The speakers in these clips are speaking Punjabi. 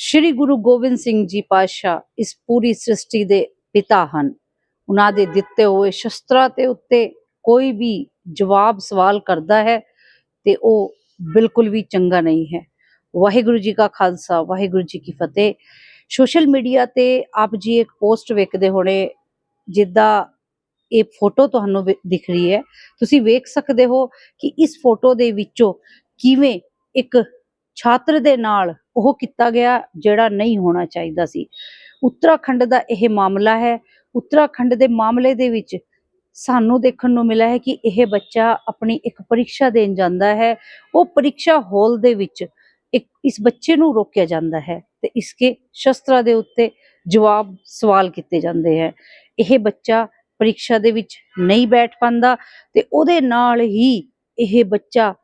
ਸ਼੍ਰੀ ਗੁਰੂ ਗੋਬਿੰਦ ਸਿੰਘ ਜੀ ਪਾਤਸ਼ਾਹ ਇਸ ਪੂਰੀ ਸ੍ਰਿਸ਼ਟੀ ਦੇ ਪਿਤਾ ਹਨ। ਉਹਨਾਂ ਦੇ ਦਿੱਤੇ ਹੋਏ ਸ਼ਸਤਰਾਂ ਤੇ ਉੱਤੇ ਕੋਈ ਵੀ ਜਵਾਬ ਸਵਾਲ ਕਰਦਾ ਹੈ ਤੇ ਉਹ ਬਿਲਕੁਲ ਵੀ ਚੰਗਾ ਨਹੀਂ ਹੈ। ਵਾਹਿਗੁਰੂ ਜੀ ਕਾ ਖਾਲਸਾ, ਵਾਹਿਗੁਰੂ ਜੀ ਕੀ ਫਤਿਹ। ਸੋਸ਼ਲ ਮੀਡੀਆ ਤੇ ਆਪ ਜੀ ਇੱਕ ਪੋਸਟ ਵੇਖਦੇ ਹੋਣੇ ਜਿੱਦਾਂ ਇਹ ਫੋਟੋ ਤੁਹਾਨੂੰ ਵਿ- ਦਿਖ ਰਹੀ ਹੈ। ਤੁਸੀਂ ਵੇਖ ਸਕਦੇ ਹੋ ਕਿ ਇਸ ਫੋਟੋ ਦੇ ਵਿੱਚੋਂ ਕਿਵੇਂ ਇੱਕ ਛਾਤਰ ਦੇ ਨਾਲ ਉਹ ਕੀਤਾ ਗਿਆ ਜਿਹੜਾ ਨਹੀਂ ਹੋਣਾ ਚਾਹੀਦਾ ਸੀ। ਉੱਤਰਾਖੰਡ ਦਾ ਇਹ ਮਾਮਲਾ ਹੈ। ਉੱਤਰਾਖੰਡ ਦੇ ਮਾਮਲੇ ਦੇ ਵਿੱਚ ਸਾਨੂੰ ਦੇਖਣ ਨੂੰ ਮਿਲਿਆ ਹੈ ਕਿ ਇਹ ਬੱਚਾ ਆਪਣੀ ਇੱਕ ਪ੍ਰੀਖਿਆ ਦੇਣ ਜਾਂਦਾ ਹੈ। ਉਹ ਪ੍ਰੀਖਿਆ ਹਾਲ ਦੇ ਵਿੱਚ ਇੱਕ, ਇਸ ਬੱਚੇ ਨੂੰ ਰੋਕਿਆ ਜਾਂਦਾ ਹੈ ਤੇ ਇਸਕੇ ਸ਼ਸਤਰਾਂ ਦੇ ਉੱਤੇ ਜਵਾਬ ਸਵਾਲ ਕੀਤੇ ਜਾਂਦੇ ਹੈ। ਇਹ ਬੱਚਾ ਪ੍ਰੀਖਿਆ ਦੇ ਵਿੱਚ ਨਹੀਂ ਬੈਠ ਪਾਉਂਦਾ ਤੇ ਉਹਦੇ ਨਾਲ ਹੀ ਇਹ ਬੱਚਾ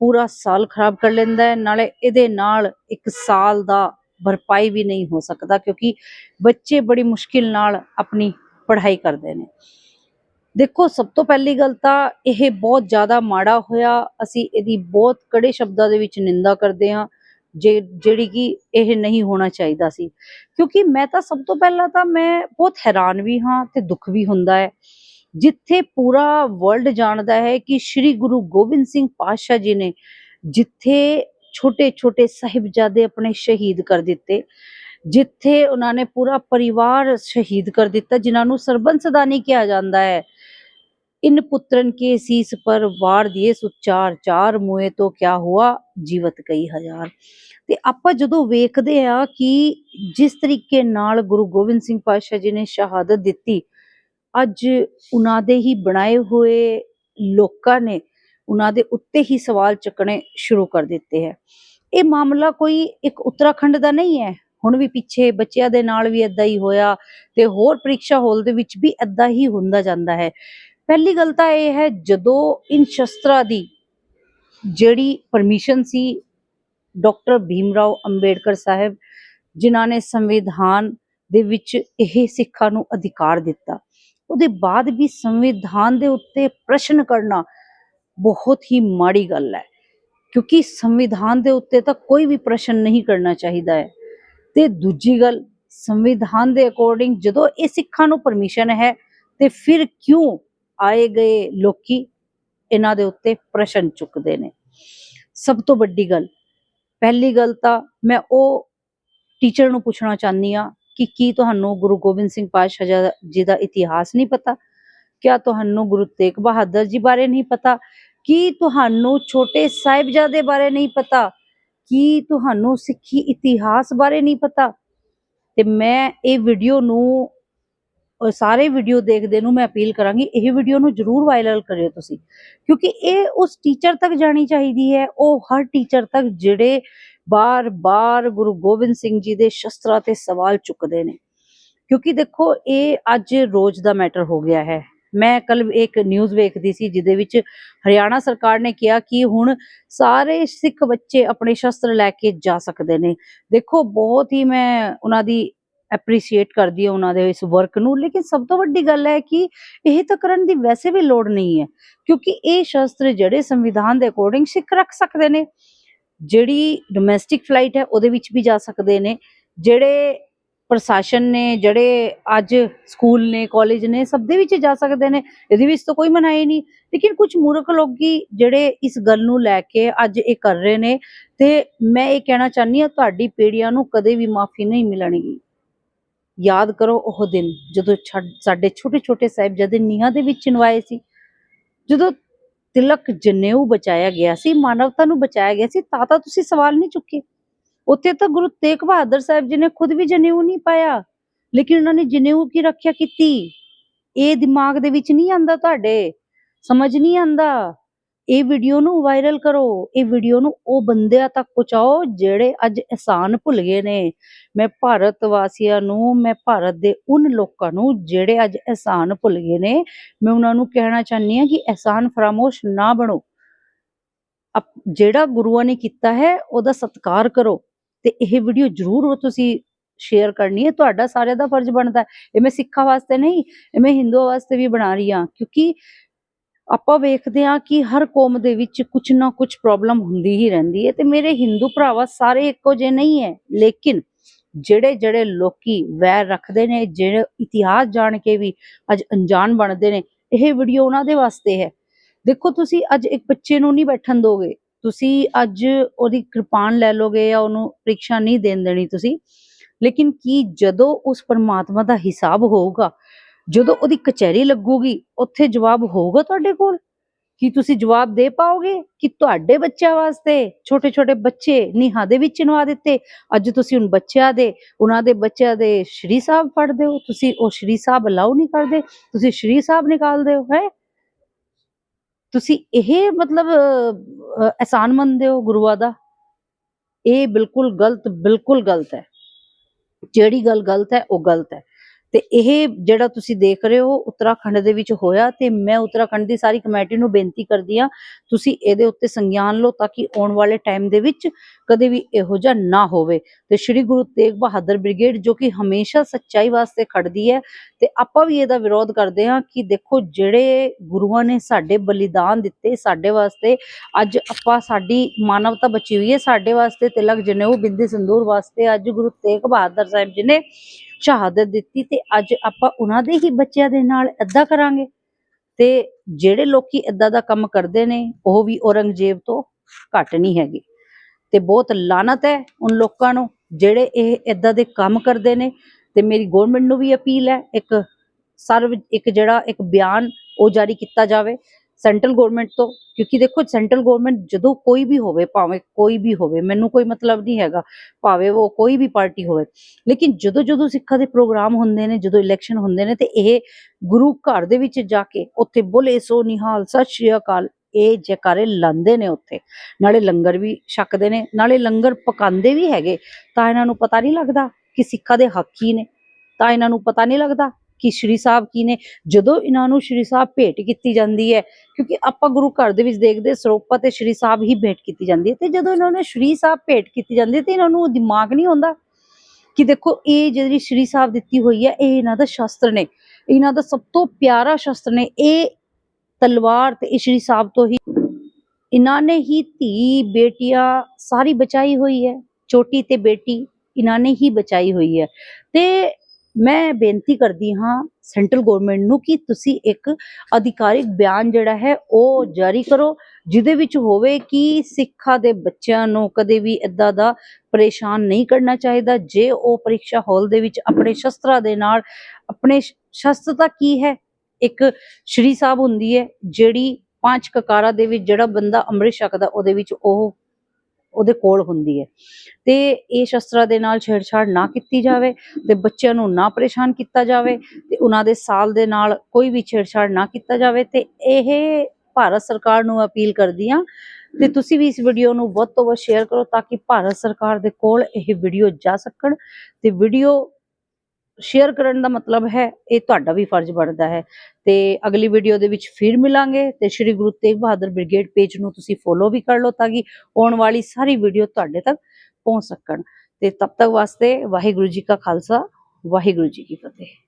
ਪੂਰਾ ਸਾਲ ਖਰਾਬ ਕਰ ਲੈਂਦਾ ਹੈ, ਨਾਲੇ ਇਹਦੇ ਨਾਲ ਇੱਕ ਸਾਲ ਦਾ ਭਰਪਾਈ ਵੀ ਨਹੀਂ ਹੋ ਸਕਦਾ ਕਿਉਂਕਿ ਬੱਚੇ ਬੜੀ ਮੁਸ਼ਕਿਲ ਨਾਲ ਆਪਣੀ ਪੜ੍ਹਾਈ ਕਰਦੇ ਨੇ। ਦੇਖੋ, ਸਭ ਤੋਂ ਪਹਿਲੀ ਗੱਲ ਤਾਂ ਇਹ ਬਹੁਤ ਜ਼ਿਆਦਾ ਮਾੜਾ ਹੋਇਆ। ਅਸੀਂ ਇਹਦੀ ਬਹੁਤ ਕੜੇ ਸ਼ਬਦਾਂ ਦੇ ਵਿੱਚ ਨਿੰਦਾ ਕਰਦੇ ਹਾਂ, ਜੇ, ਜਿਹੜੀ ਕਿ ਇਹ ਨਹੀਂ ਹੋਣਾ ਚਾਹੀਦਾ ਸੀ। ਕਿਉਂਕਿ ਮੈਂ ਤਾਂ ਸਭ ਤੋਂ ਪਹਿਲਾਂ ਤਾਂ ਮੈਂ ਬਹੁਤ ਹੈਰਾਨ ਵੀ ਹਾਂ ਤੇ ਦੁੱਖ ਵੀ ਹੁੰਦਾ ਹੈ। ਜਿੱਥੇ ਪੂਰਾ ਵਰਲਡ ਜਾਣਦਾ ਹੈ ਕਿ ਸ੍ਰੀ ਗੁਰੂ ਗੋਬਿੰਦ ਸਿੰਘ ਪਾਤਸ਼ਾਹ ਜੀ ਨੇ ਜਿੱਥੇ ਛੋਟੇ ਛੋਟੇ ਸਾਹਿਬਜ਼ਾਦੇ ਆਪਣੇ ਸ਼ਹੀਦ ਕਰ ਦਿੱਤੇ, ਜਿੱਥੇ ਉਹਨਾਂ ਨੇ ਪੂਰਾ ਪਰਿਵਾਰ ਸ਼ਹੀਦ ਕਰ ਦਿੱਤਾ, ਜਿਨ੍ਹਾਂ ਨੂੰ ਸਰਬੰਸ ਸਦਾਨੀ ਕਿਹਾ ਜਾਂਦਾ ਹੈ। ਇਨ ਪੁੱਤਰਨ ਕੇ ਸੀਸ ਪਰ ਵਾਰ ਦਿਏ ਸੁਚਾਰ ਚਾਰ ਮੂਏ ਤੋਂ ਕਿਆ ਹੁਆ, ਜੀਵਤ ਕਈ ਹਜ਼ਾਰ। ਤੇ ਆਪਾਂ ਜਦੋਂ ਵੇਖਦੇ ਆ ਕਿ ਜਿਸ ਤਰੀਕੇ ਨਾਲ ਗੁਰੂ ਗੋਬਿੰਦ ਸਿੰਘ ਪਾਤਸ਼ਾਹ ਜੀ ਨੇ ਸ਼ਹਾਦਤ ਦਿੱਤੀ ਅੱਜ ਉਹਨਾਂ ਦੇ ਹੀ ਬਣਾਏ ਹੋਏ ਲੋਕਾਂ ਨੇ ਉਹਨਾਂ ਦੇ ਉੱਤੇ ਹੀ ਸਵਾਲ ਚੱਕਣੇ ਸ਼ੁਰੂ ਕਰ ਦਿੱਤੇ ਹੈ। ਇਹ ਮਾਮਲਾ ਕੋਈ ਇੱਕ ਉੱਤਰਾਖੰਡ ਦਾ ਨਹੀਂ ਹੈ। ਹੁਣ ਵੀ ਪਿੱਛੇ ਬੱਚਿਆਂ ਦੇ ਨਾਲ ਵੀ ਇਦਾਂ ਹੀ ਹੋਇਆ ਤੇ ਹੋਰ ਪ੍ਰੀਖਿਆ ਹਾਲ ਦੇ ਵਿੱਚ ਵੀ ਇਦਾਂ ਹੀ ਹੁੰਦਾ ਜਾਂਦਾ ਹੈ। ਪਹਿਲੀ ਗੱਲ ਤਾਂ ਇਹ ਹੈ, ਜਦੋਂ ਇਨ ਸ਼ਸਤਰਾਂ ਦੀ ਜਿਹੜੀ ਪਰਮਿਸ਼ਨ ਸੀ ਡਾਕਟਰ ਭੀਮ ਰਾਓ ਅੰਬੇਡਕਰ ਸਾਹਿਬ, ਜਿਨ੍ਹਾਂ ਨੇ ਸੰਵਿਧਾਨ ਦੇ ਵਿੱਚ ਇਹ ਸਿੱਖਾਂ ਨੂੰ ਅਧਿਕਾਰ ਦਿੱਤਾ ਉਹਦੇ ਬਾਅਦ ਵੀ ਸੰਵਿਧਾਨ ਦੇ ਉੱਤੇ ਪ੍ਰਸ਼ਨ ਕਰਨਾ ਬਹੁਤ ਹੀ ਮਾੜੀ ਗੱਲ ਹੈ। ਕਿਉਂਕਿ ਸੰਵਿਧਾਨ ਦੇ ਉੱਤੇ ਤਾਂ ਕੋਈ ਵੀ ਪ੍ਰਸ਼ਨ ਨਹੀਂ ਕਰਨਾ ਚਾਹੀਦਾ ਹੈ। ਤੇ ਦੂਜੀ ਗੱਲ, ਸੰਵਿਧਾਨ ਦੇ ਅਕੋਰਡਿੰਗ ਜਦੋਂ ਇਹ ਸਿੱਖਾਂ ਨੂੰ ਪਰਮਿਸ਼ਨ ਹੈ, ਤੇ ਫਿਰ ਕਿਉਂ ਆਏ ਗਏ ਲੋਕੀ ਇਹਨਾਂ ਦੇ ਉੱਤੇ ਪ੍ਰਸ਼ਨ ਚੁੱਕਦੇ ਨੇ? ਸਭ ਤੋਂ ਵੱਡੀ ਗੱਲ, ਪਹਿਲੀ ਗੱਲ ਤਾਂ ਮੈਂ ਉਹ ਟੀਚਰ ਨੂੰ ਪੁੱਛਣਾ ਚਾਹੁੰਦੀ ਆ ਕਿ ਕੀ ਤੁਹਾਨੂੰ ਗੁਰੂ ਗੋਬਿੰਦ ਸਿੰਘ ਪਾਤਸ਼ਾਹ ਜੀ- ਦਾ ਇਤਿਹਾਸ ਨਹੀਂ ਪਤਾ? ਕਿਆ ਤੁਹਾਨੂੰ ਗੁਰੂ ਤੇਗ ਬਹਾਦਰ ਜੀ ਬਾਰੇ ਨਹੀਂ ਪਤਾ? ਕੀ ਤੁਹਾਨੂੰ ਛੋਟੇ ਸਾਹਿਬਜ਼ਾਦੇ ਬਾਰੇ ਨਹੀਂ ਪਤਾ? ਕੀ ਤੁਹਾਨੂੰ ਸਿੱਖੀ ਇਤਿਹਾਸ ਬਾਰੇ ਨਹੀਂ ਪਤਾ? ਤੇ ਮੈਂ ਇਹ ਵੀਡੀਓ ਨੂੰ ਸਾਰੇ ਵੀਡੀਓ ਦੇਖਦੇ ਨੂੰ ਮੈਂ ਅਪੀਲ ਕਰਾਂਗੀ, ਇਹ ਵੀਡੀਓ ਨੂੰ ਜਰੂਰ ਵਾਇਰਲ ਕਰਿਓ ਤੁਸੀਂ। ਕਿਉਂਕਿ ਇਹ ਉਸ ਟੀਚਰ ਤੱਕ ਜਾਣੀ ਚਾਹੀਦੀ ਹੈ, ਉਹ ਹਰ ਟੀਚਰ ਤੱਕ ਜਿਹੜੇ ਬਾਰ-ਬਾਰ ਗੁਰੂ ਗੋਬਿੰਦ ਸਿੰਘ ਜੀ ਦੇ ਸ਼ਸਤਰਾਂ ਤੇ ਸਵਾਲ ਚੁੱਕਦੇ ਨੇ। ਕਿਉਂਕਿ ਦੇਖੋ, ਇਹ ਅੱਜ ਰੋਜ਼ ਦਾ ਮੈਟਰ ਹੋ ਗਿਆ ਹੈ। ਮੈਂ ਕੱਲ ਇੱਕ ਨਿਊਜ਼ ਵੇਖਦੀ ਸੀ, ਜਿਹਦੇ ਵਿੱਚ ਹਰਿਆਣਾ ਸਰਕਾਰ ਨੇ ਕਿਹਾ ਕਿ ਹੁਣ ਸਾਰੇ ਸਿੱਖ ਬੱਚੇ ਆਪਣੇ ਸ਼ਸਤਰ ਲੈ ਕੇ ਜਾ ਸਕਦੇ ਨੇ। ਦੇਖੋ, ਬਹੁਤ ਹੀ ਮੈਂ ਉਹਨਾਂ ਦੀ ਐਪਰੀਸ਼ੀਏਟ ਕਰਦੀ ਹਾਂ ਉਹਨਾਂ ਦੇ ਇਸ ਵਰਕ ਨੂੰ, ਲੇਕਿਨ ਸਭ ਤੋਂ ਵੱਡੀ ਗੱਲ ਹੈ ਕਿ ਇਹ ਤਾਂ ਕਰਨ ਦੀ ਵੈਸੇ ਵੀ ਲੋੜ ਨਹੀਂ ਹੈ। ਕਿਉਂਕਿ ਇਹ ਸ਼ਸਤਰ ਜਿਹੜੇ ਸੰਵਿਧਾਨ ਦੇ ਅਕੋਰਡਿੰਗ ਸਿੱਖ ਰੱਖ ਸਕਦੇ ਨੇ। ਜਿਹੜੀ ਡੋਮੈਸਟਿਕ ਫਲਾਈਟ ਹੈ, ਉਹਦੇ ਵਿੱਚ ਵੀ ਜਾ ਸਕਦੇ ਨੇ। ਜਿਹੜੇ ਪ੍ਰਸ਼ਾਸਨ ਨੇ, ਜਿਹੜੇ ਅੱਜ ਸਕੂਲ ਨੇ ਕਾਲਜ ਨੇ, ਸਭ ਦੇ ਵਿੱਚ ਜਾ ਸਕਦੇ ਨੇ। ਇਹਦੇ ਵਿੱਚ ਤਾਂ ਕੋਈ ਮਨਾਹੀ ਨਹੀਂ। ਲੇਕਿਨ ਕੁਝ ਮੂਰਖ ਲੋਕੀ ਜਿਹੜੇ ਇਸ ਗੱਲ ਨੂੰ ਲੈ ਕੇ ਅੱਜ ਇਹ ਕਰ ਰਹੇ ਨੇ ਤੇ ਮੈਂ ਇਹ ਕਹਿਣਾ ਚਾਹਨੀ ਹਾਂ, ਤੁਹਾਡੀ ਪੀੜ੍ਹੀਆਂ ਨੂੰ ਕਦੇ ਵੀ ਮਾਫੀ ਨਹੀਂ ਮਿਲਣਗੀ ਯਾਦ ਕਰੋ ਉਹ ਦਿਨ ਜਦੋਂ ਛੱਡ- ਸਾਡੇ ਛੋਟੇ ਛੋਟੇ ਸਾਹਿਬਜ਼ਾਦੇ ਨੀਹਾਂ ਦੇ ਵਿੱਚ ਚਿਣਵਾਏ ਸੀ। ਜਦੋਂ ਤਿਲਕ ਜਨੇਊ ਬਚਾਇਆ ਗਿਆ ਸੀ, ਮਾਨਵਤਾ ਨੂੰ ਬਚਾਇਆ ਗਿਆ ਸੀ, ਤਾਂ ਤਾਂ ਤੁਸੀਂ ਸਵਾਲ ਨਹੀਂ ਚੁੱਕੇ। ਉੱਥੇ ਤਾਂ ਗੁਰੂ ਤੇਗ ਬਹਾਦਰ ਸਾਹਿਬ ਜੀ ਨੇ ਖੁਦ ਵੀ ਜਨੇਊ ਨਹੀਂ ਪਾਇਆ, ਲੇਕਿਨ ਉਹਨਾਂ ਨੇ ਜਨੇਊ ਕੀ ਰੱਖਿਆ ਕੀਤੀ? ਇਹ ਦਿਮਾਗ ਦੇ ਵਿੱਚ ਨਹੀਂ ਆਂਦਾ ਤੁਹਾਡੇ? ਸਮਝ ਨਹੀਂ ਆਂਦਾ ਇਹ ਵੀਡੀਓ ਨੂੰ ਵਾਇਰਲ ਕਰੋ। ਇਹ ਵੀਡੀਓ ਨੂੰ ਉਹ ਬੰਦਿਆਂ ਤੱਕ ਪਹੁੰਚਾਓ ਜਿਹੜੇ ਅੱਜ ਅਹਿਸਾਨ ਭੁੱਲ ਗਏ ਨੇ। ਮੈਂ ਭਾਰਤ ਵਾਸੀਆਂ ਨੂੰ, ਮੈਂ ਭਾਰਤ ਦੇ ਉਨ ਲੋਕਾਂ ਨੂੰ ਜਿਹੜੇ ਅੱਜ ਅਹਿਸਾਨ ਭੁੱਲ ਗਏ ਨੇ, ਮੈਂ ਉਹਨਾਂ ਨੂੰ ਕਹਿਣਾ ਚਾਹੁੰਦੀ ਹਾਂ ਕਿ ਅਹਿਸਾਨ ਫਰਾਮੋਸ਼ ਨਾ ਬਣੋ। ਜਿਹੜਾ ਗੁਰੂਆਂ ਨੇ ਕੀਤਾ ਹੈ, ਉਹਦਾ ਸਤਿਕਾਰ ਕਰੋ। ਤੇ ਇਹ ਵੀਡੀਓ ਜ਼ਰੂਰ ਤੁਸੀਂ ਸ਼ੇਅਰ ਕਰਨੀ ਹੈ। ਤੁਹਾਡਾ ਸਾਰਿਆਂ ਦਾ ਫਰਜ਼ ਬਣਦਾ ਹੈ। ਇਹ ਮੈਂ ਸਿੱਖਾਂ ਵਾਸਤੇ ਨਹੀਂ, ਇਹ ਮੈਂ ਹਿੰਦੂਆਂ ਵਾਸਤੇ ਵੀ ਬਣਾ ਰਹੀ ਹਾਂ। ਕਿਉਂਕਿ ਆਪਾਂ ਵੇਖਦੇ ਹਾਂ ਕਿ ਹਰ ਕੌਮ ਦੇ ਵਿੱਚ ਕੁਝ ਨਾ ਕੁਝ ਪ੍ਰੋਬਲਮ ਹੁੰਦੀ ਹੀ ਰਹਿੰਦੀ ਹੈ ਤੇ ਮੇਰੇ ਹਿੰਦੂ ਭਰਾਵਾ ਸਾਰੇ ਇੱਕੋ ਜਿਹੇ ਨਹੀਂ ਹੈ, ਲੇਕਿਨ ਜਿਹੜੇ ਜਿਹੜੇ ਲੋਕੀ ਵੈਰ ਰੱਖਦੇ ਨੇ, ਜਿਹੜੇ ਇਤਿਹਾਸ ਜਾਣ ਕੇ ਵੀ ਅੱਜ ਅਣਜਾਣ ਬਣਦੇ ਨੇ, ਇਹ ਵੀਡੀਓ ਉਹਨਾਂ ਦੇ ਵਾਸਤੇ ਹੈ। ਦੇਖੋ ਤੁਸੀਂ ਅੱਜ ਇੱਕ ਬੱਚੇ ਨੂੰ ਨਹੀਂ ਬੈਠਣ ਦੋਗੇ, ਤੁਸੀਂ ਅੱਜ ਉਹਦੀ ਕਿਰਪਾਨ ਲੈ ਲੋਗੇ ਜਾਂ ਉਹਨੂੰ ਪ੍ਰੀਖਿਆ ਨਹੀਂ ਦੇਣ ਦੇਣੀ ਤੁਸੀਂ, ਲੇਕਿਨ ਕੀ ਜਦੋਂ ਉਸ ਪਰਮਾਤਮਾ ਦਾ ਹਿਸਾਬ ਹੋਊਗਾ ਜਦੋਂ ਉਹਦੀ ਕਚਹਿਰੀ ਲੱਗੂਗੀ ਉੱਥੇ ਜਵਾਬ ਹੋਊਗਾ ਤੁਹਾਡੇ ਕੋਲ? ਕੀ ਤੁਸੀਂ ਜਵਾਬ ਦੇ ਪਾਓਗੇ ਕਿ ਤੁਹਾਡੇ ਬੱਚਿਆਂ ਵਾਸਤੇ? ਛੋਟੇ ਛੋਟੇ ਬੱਚੇ ਨੀਹਾਂ ਦੇ ਵਿੱਚ ਚਿਣਵਾ ਦਿੱਤੇ। ਅੱਜ ਤੁਸੀਂ ਹੁਣ ਬੱਚਿਆਂ ਦੇ ਉਹਨਾਂ ਦੇ ਬੱਚਿਆਂ ਦੇ ਸ਼੍ਰੀ ਸਾਹਿਬ ਪੜ੍ਹਦੇ ਹੋ। ਤੁਸੀਂ ਉਹ ਸ਼੍ਰੀ ਸਾਹਿਬ ਅਲਾਉ ਨਹੀਂ ਕਰਦੇ। ਤੁਸੀਂ ਸ਼੍ਰੀ ਸਾਹਿਬ ਨਿਕਾਲਦੇ ਹੋ ਹੈ? ਤੁਸੀਂ ਇਹ ਮਤਲਬ ਅਹ, ਅਹਿਸਾਨ ਮੰਨਦੇ ਹੋ ਗੁਰੂਆਂ ਦਾ? ਇਹ ਬਿਲਕੁਲ ਗਲਤ ਬਿਲਕੁਲ ਗਲਤ ਹੈ। ਜਿਹੜੀ ਗੱਲ ਗਲਤ ਹੈ ਉਹ ਗਲਤ ਹੈ। ਤੇ ਇਹ ਜਿਹੜਾ ਤੁਸੀਂ ਦੇਖ ਰਹੇ ਹੋ ਉੱਤਰਾਖੰਡ ਦੇ ਵਿੱਚ ਹੋਇਆ ਤੇ ਮੈਂ ਉੱਤਰਾਖੰਡ ਦੀ ਸਾਰੀ ਕਮੇਟੀ ਨੂੰ ਬੇਨਤੀ ਕਰਦੀ ਆ ਤੁਸੀਂ ਇਹਦੇ ਉੱਤੇ ਸੰਗਿਆਨ ਲਓ ਤਾਂ ਕਿ ਆਉਣ ਵਾਲੇ ਟਾਈਮ ਦੇ ਵਿੱਚ ਕਦੇ ਵੀ ਇਹੋ ਜਿਹਾ ਨਾ ਹੋਵੇ। ਤੇ ਸ੍ਰੀ ਗੁਰੂ ਤੇਗ ਬਹਾਦਰ ਬ੍ਰਿਗੇਡ ਜੋ ਕਿ ਹਮੇਸ਼ਾ ਸੱਚਾਈ ਵਾਸਤੇ ਖੜਦੀ ਹੈ ਤੇ ਆਪਾਂ ਵੀ ਇਹਦਾ ਵਿਰੋਧ ਕਰਦੇ ਹਾਂ ਕਿ ਦੇਖੋ ਜਿਹੜੇ ਗੁਰੂਆਂ ਨੇ ਸਾਡੇ ਬਲੀਦਾਨ ਦਿੱਤੇ ਸਾਡੇ ਵਾਸਤੇ, ਅੱਜ ਆਪਾਂ ਸਾਡੀ ਮਾਨਵਤਾ ਬਚੀ ਹੋਈ ਹੈ ਸਾਡੇ ਵਾਸਤੇ ਤਿਲਕ ਜਨੇਊ ਬਿੰਦੀ ਸੰਦੂਰ ਵਾਸਤੇ ਅੱਜ ਗੁਰੂ ਤੇਗ ਬਹਾਦਰ ਸਾਹਿਬ ਜੀ ਨੇ ਸ਼ਹਾਦਤ ਦਿੱਤੀ ਤੇ ਅੱਜ ਆਪਾਂ ਉਹਨਾਂ ਦੇ ਹੀ ਬੱਚਿਆਂ ਦੇ ਨਾਲ ਏਦਾਂ ਕਰਾਂਗੇ। ਤੇ ਜਿਹੜੇ ਲੋਕੀ ਏਦਾਂ ਦਾ ਕੰਮ ਕਰਦੇ ਨੇ, ਉਹ ਵੀ ਔਰੰਗਜ਼ੇਬ ਤੋਂ ਘੱਟ ਨਹੀਂ ਹੈਗੇ। ਤੇ ਬਹੁਤ ਲਾਨਤ ਹੈ ਉਨ ਲੋਕਾਂ ਨੂੰ, ਜਿਹੜੇ ਇਹ ਏਦਾਂ ਦੇ ਕੰਮ ਕਰਦੇ ਨੇ। ਤੇ ਮੇਰੀ ਗਵਰਨਮੈਂਟ ਨੂੰ ਵੀ ਅਪੀਲ ਹੈ, ਇੱਕ ਸਰਵ, ਇੱਕ ਜਿਹੜਾ ਇੱਕ ਬਿਆਨ ਉਹ ਜਾਰੀ ਕੀਤਾ ਜਾਵੇ। ਸੈਂਟਰਲ ਗਵਰਨਮੈਂਟ ਤੋਂ, ਕਿਉਂਕਿ ਦੇਖੋ ਸੈਂਟਰਲ ਗਵਰਨਮੈਂਟ ਜਦੋਂ ਕੋਈ ਵੀ ਹੋਵੇ, ਭਾਵੇਂ ਕੋਈ ਵੀ ਹੋਵੇ, ਮੈਨੂੰ ਕੋਈ ਮਤਲਬ ਨਹੀਂ ਹੈਗਾ, ਭਾਵੇਂ ਉਹ ਕੋਈ ਵੀ ਪਾਰਟੀ ਹੋਵੇ, ਲੇਕਿਨ ਜਦੋਂ ਜਦੋਂ ਸਿੱਖਾਂ ਦੇ ਪ੍ਰੋਗਰਾਮ ਹੁੰਦੇ ਨੇ, ਜਦੋਂ ਇਲੈਕਸ਼ਨ ਹੁੰਦੇ ਨੇ, ਤੇ ਇਹ ਗੁਰੂ ਘਰ ਦੇ ਵਿੱਚ ਜਾ ਕੇ ਉੱਥੇ ਬੋਲੇ, ਸੋ ਨਿਹਾਲ, ਸਤਿ ਸ਼੍ਰੀ ਅਕਾਲ। ਇਹ ਜੈਕਾਰੇ ਲਾਉਂਦੇ ਨੇ ਉੱਥੇ। ਨਾਲੇ ਲੰਗਰ ਵੀ ਛਕਦੇ ਨੇ, ਨਾਲੇ ਲੰਗਰ ਪਕਾਉਂਦੇ ਵੀ ਹੈਗੇ, ਤਾਂ ਇਹਨਾਂ ਨੂੰ ਪਤਾ ਨਹੀਂ ਲੱਗਦਾ ਕਿ ਸਿੱਖਾਂ ਦੇ ਹੱਕ ਕੀ ਨੇ, ਤਾਂ ਇਹਨਾਂ ਨੂੰ ਪਤਾ ਨਹੀਂ ਲੱਗਦਾ ਕਿ ਸ਼੍ਰੀ ਸਾਹਿਬ ਕੀ ਨੇ, ਜਦੋਂ ਇਹਨਾਂ ਨੂੰ ਸ਼੍ਰੀ ਸਾਹਿਬ ਭੇਟ ਕੀਤੀ ਜਾਂਦੀ ਹੈ, ਕਿਉਂਕਿ ਆਪਾਂ ਗੁਰੂ ਘਰ ਦੇ ਵਿੱਚ ਦੇਖਦੇ ਸਰੋਪਾ ਤੇ ਸ਼੍ਰੀ ਸਾਹਿਬ ਹੀ ਭੇਟ ਕੀਤੀ ਜਾਂਦੀ ਹੈ, ਤੇ ਜਦੋਂ ਇਹਨਾਂ ਨੂੰ ਸ਼੍ਰੀ ਸਾਹਿਬ ਭੇਟ ਕੀਤੀ ਜਾਂਦੀ ਹੈ, ਤੇ ਇਹਨਾਂ ਨੂੰ ਦਿਮਾਗ ਨਹੀਂ ਆਉਂਦਾ ਕਿ ਦੇਖੋ ਇਹ ਜਿਹੜੀ ਸ਼੍ਰੀ ਸਾਹਿਬ ਦਿੱਤੀ ਹੋਈ ਹੈ, ਇਹ ਇਹਨਾਂ ਦਾ ਸ਼ਸਤਰ ਨੇ, ਇਹਨਾਂ ਦਾ ਸਭ ਤੋਂ ਪਿਆਰਾ ਸ਼ਸਤਰ ਨੇ, ਇਹ ਤਲਵਾਰ ਤੇ ਇਹ ਸ਼੍ਰੀ ਸਾਹਿਬ ਤੋਂ ਹੀ, ਇਹਨਾਂ ਨੇ ਹੀ ਧੀ, ਬੇਟੀਆਂ ਸਾਰੀ ਬਚਾਈ ਹੋਈ ਹੈ, ਛੋਟੀ ਤੇ ਬੇਟੀ, ਇਹਨਾਂ ਨੇ ਹੀ ਬਚਾਈ ਹੋਈ ਹੈ, ਤੇ ਮੈਂ ਬੇਨਤੀ ਕਰਦੀ ਹਾਂ ਸੈਂਟਰਲ ਗਵਰਨਮੈਂਟ ਨੂੰ ਕਿ ਤੁਸੀਂ ਇੱਕ ਅਧਿਕਾਰਿਕ ਬਿਆਨ ਜਿਹੜਾ ਹੈ ਉਹ ਜਾਰੀ ਕਰੋ, ਜਿਹਦੇ ਵਿੱਚ ਹੋਵੇ ਕਿ ਸਿੱਖਾਂ ਦੇ ਬੱਚਿਆਂ ਨੂੰ ਕਦੇ ਵੀ ਇਦਾਂ ਦਾ ਪਰੇਸ਼ਾਨ ਨਹੀਂ ਕਰਨਾ ਚਾਹੀਦਾ। ਜੇ ਉਹ ਪ੍ਰੀਖਿਆ ਹਾਲ ਦੇ ਵਿੱਚ ਆਪਣੇ ਸ਼ਸਤਰਾਂ ਦੇ ਨਾਲ, ਆਪਣੇ ਸ਼ਸਤਰਤਾ ਕੀ ਹੈ? ਇੱਕ ਸ਼੍ਰੀ ਸਾਹਿਬ ਹੁੰਦੀ ਹੈ ਜਿਹੜੀ ਪੰਜ ਕਕਾਰਾਂ ਦੇ ਵਿੱਚ ਜਿਹੜਾ ਬੰਦਾ ਅੰਮ੍ਰਿਤ ਛਕਦਾ, ਉਹਦੇ ਵਿੱਚ ਉਹ ਉਹਦੇ ਕੋਲ ਹੁੰਦੀ ਹੈ। ਤੇ ਇਹ ਸ਼ਸਤਰਾਂ ਦੇ ਨਾਲ ਛੇੜਛਾੜ ਨਾ ਕੀਤੀ ਜਾਵੇ ਤੇ ਬੱਚਿਆਂ ਨੂੰ ਨਾ ਪਰੇਸ਼ਾਨ ਕੀਤਾ ਜਾਵੇ ਤੇ ਉਹਨਾਂ ਦੇ ਸਾਲ ਦੇ ਨਾਲ ਕੋਈ ਵੀ ਛੇੜਛਾੜ ਨਾ ਕੀਤਾ ਜਾਵੇ ਤੇ ਇਹ ਭਾਰਤ ਸਰਕਾਰ ਨੂੰ ਅਪੀਲ ਕਰਦੀ ਆ ਤੇ ਤੁਸੀਂ ਵੀ ਇਸ ਵੀਡੀਓ ਨੂੰ ਵੱਧ ਤੋਂ ਵੱਧ ਸ਼ੇਅਰ ਕਰੋ ਤਾਂ ਕਿ ਭਾਰਤ ਸਰਕਾਰ ਦੇ ਕੋਲ ਇਹ ਵੀਡੀਓ ਜਾ ਸਕਣ ਤੇ ਵੀਡੀਓ ਸ਼ੇਅਰ ਕਰਨ ਦਾ ਮਤਲਬ ਹੈ, ਇਹ ਤੁਹਾਡਾ ਵੀ ਫਰਜ਼ ਬਣਦਾ ਹੈ। ਤੇ ਅਗਲੀ ਵੀਡੀਓ ਦੇ ਵਿੱਚ ਫਿਰ ਮਿਲਾਂਗੇ। ਤੇ ਸ਼੍ਰੀ ਗੁਰੂ ਤੇਗ ਬਹਾਦਰ ਬ੍ਰਿਗੇਡ ਪੇਜ ਨੂੰ ਤੁਸੀਂ ਫੋਲੋ ਵੀ ਕਰ ਲਓ ਤਾਂ ਕਿ ਆਉਣ ਵਾਲੀ ਸਾਰੀ ਵੀਡੀਓ ਤੁਹਾਡੇ ਤੱਕ ਪਹੁੰਚ ਸਕਣ। ਤੇ ਤਬ ਤੱਕ ਵਾਸਤੇ ਵਾਹਿਗੁਰੂ ਜੀ ਕਾ ਖਾਲਸਾ, ਵਾਹਿਗੁਰੂ ਜੀ ਕੀ ਫਤਿਹ।